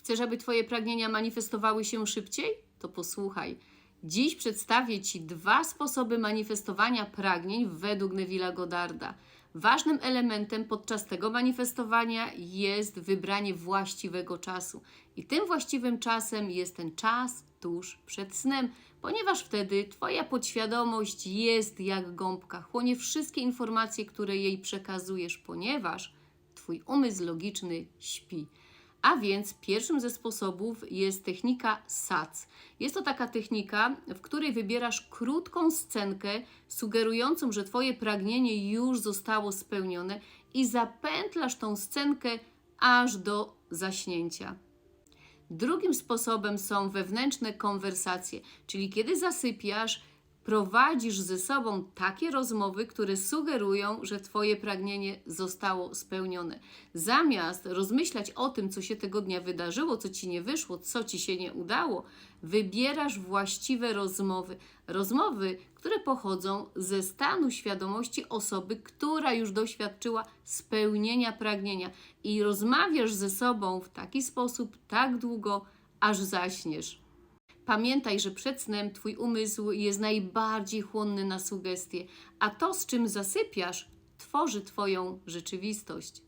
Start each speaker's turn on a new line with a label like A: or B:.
A: Chcesz, aby Twoje pragnienia manifestowały się szybciej? To posłuchaj. Dziś przedstawię Ci dwa sposoby manifestowania pragnień według Neville'a Goddarda. Ważnym elementem podczas tego manifestowania jest wybranie właściwego czasu. I tym właściwym czasem jest ten czas tuż przed snem, ponieważ wtedy Twoja podświadomość jest jak gąbka, chłonie wszystkie informacje, które jej przekazujesz, ponieważ Twój umysł logiczny śpi. A więc pierwszym ze sposobów jest technika SAC. Jest to taka technika, w której wybierasz krótką scenkę sugerującą, że Twoje pragnienie już zostało spełnione i zapętlasz tą scenkę aż do zaśnięcia. Drugim sposobem są wewnętrzne konwersacje, czyli kiedy zasypiasz, prowadzisz ze sobą takie rozmowy, które sugerują, że Twoje pragnienie zostało spełnione. Zamiast rozmyślać o tym, co się tego dnia wydarzyło, co Ci nie wyszło, co Ci się nie udało, wybierasz właściwe rozmowy. Rozmowy, które pochodzą ze stanu świadomości osoby, która już doświadczyła spełnienia pragnienia i rozmawiasz ze sobą w taki sposób tak długo, aż zaśniesz. Pamiętaj, że przed snem Twój umysł jest najbardziej chłonny na sugestie, a to, z czym zasypiasz, tworzy Twoją rzeczywistość.